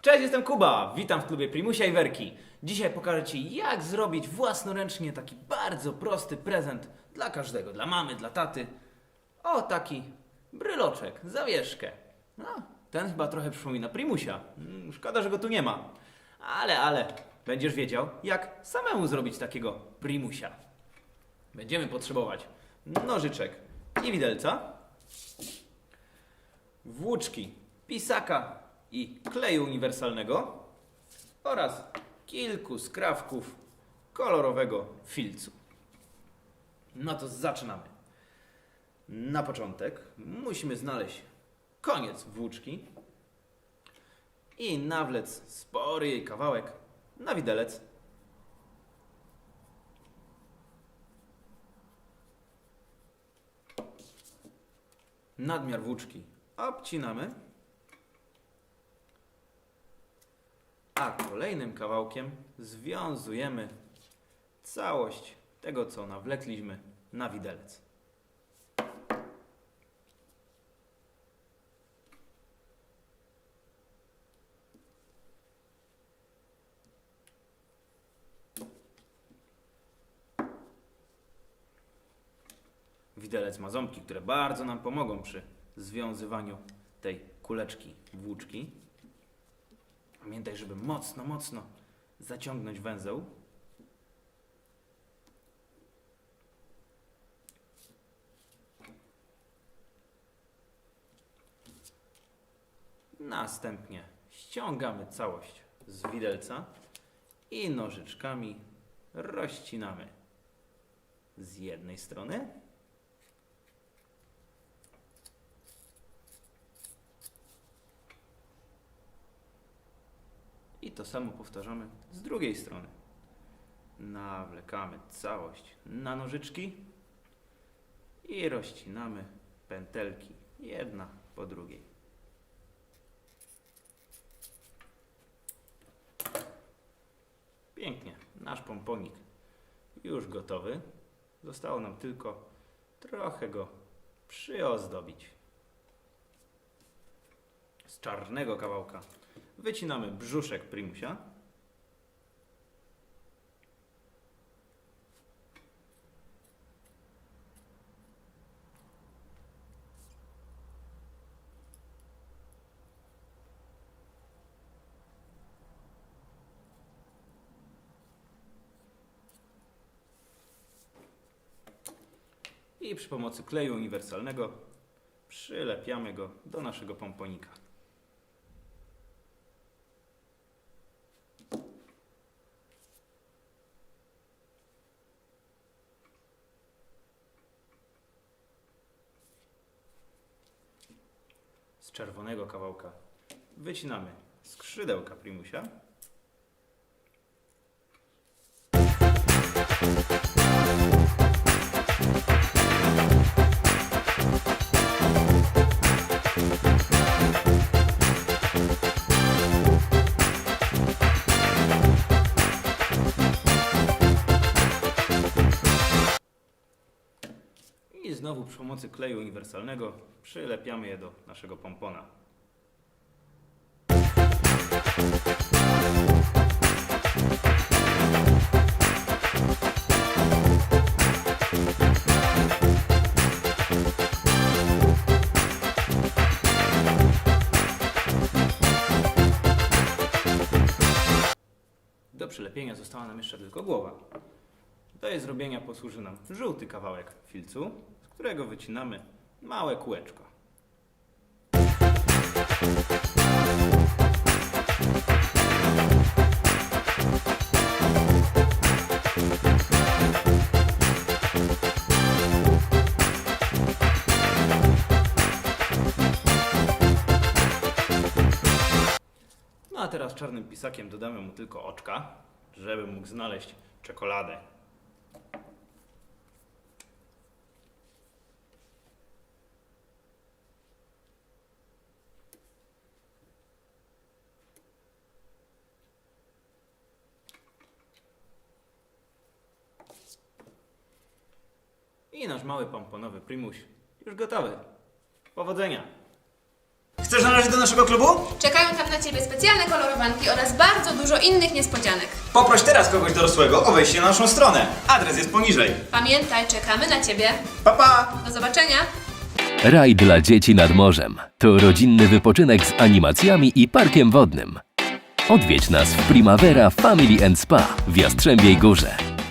Cześć, jestem Kuba. Witam w klubie Primusia i Werki. Dzisiaj pokażę Ci, jak zrobić własnoręcznie taki bardzo prosty prezent dla każdego, dla mamy, dla taty. O, taki bryloczek, zawieszkę. No, ten chyba trochę przypomina Primusia. Mm, Szkoda, że go tu nie ma. Ale, ale, będziesz wiedział, jak samemu zrobić takiego Primusia. Będziemy potrzebować nożyczek i widelca, włóczki, pisaka i kleju uniwersalnego oraz kilku skrawków kolorowego filcu. No to zaczynamy. Na początek musimy znaleźć koniec włóczki i nawlec spory jej kawałek na widelec. Nadmiar włóczki obcinamy, a kolejnym kawałkiem związujemy całość tego, co nawlekliśmy na widelec. Widelec ma ząbki, które bardzo nam pomogą przy związywaniu tej kuleczki włóczki. Pamiętaj, żeby mocno, mocno zaciągnąć węzeł. Następnie ściągamy całość z widelca i nożyczkami rozcinamy z jednej strony I to samo powtarzamy z drugiej strony. Nawlekamy całość na nożyczki i rozcinamy pętelki jedna po drugiej. Pięknie, nasz pomponik już gotowy. Zostało nam tylko trochę go przyozdobić. Z czarnego kawałka Wycinamy brzuszek primusia. I przy pomocy kleju uniwersalnego przylepiamy go do naszego pomponika. Z czerwonego kawałka wycinamy skrzydełka primusia. Znowu przy pomocy kleju uniwersalnego przylepiamy je do naszego pompona. Do przylepienia została nam jeszcze tylko głowa. Do jej zrobienia posłuży nam żółty kawałek filcu, którego wycinamy małe kółeczko. No a teraz czarnym pisakiem dodamy mu tylko oczka, żeby mógł znaleźć czekoladę. I nasz mały pomponowy primuś już gotowy. Powodzenia! Chcesz na należy do naszego klubu? Czekają tam na ciebie specjalne kolorowanki oraz bardzo dużo innych niespodzianek. Poproś teraz kogoś dorosłego o wejście na naszą stronę. Adres jest poniżej. Pamiętaj, czekamy na ciebie. Pa, pa! Do zobaczenia. Raj dla dzieci nad morzem to rodzinny wypoczynek z animacjami i parkiem wodnym. Odwiedź nas w Primavera Family and Spa w Jastrzębiej Górze.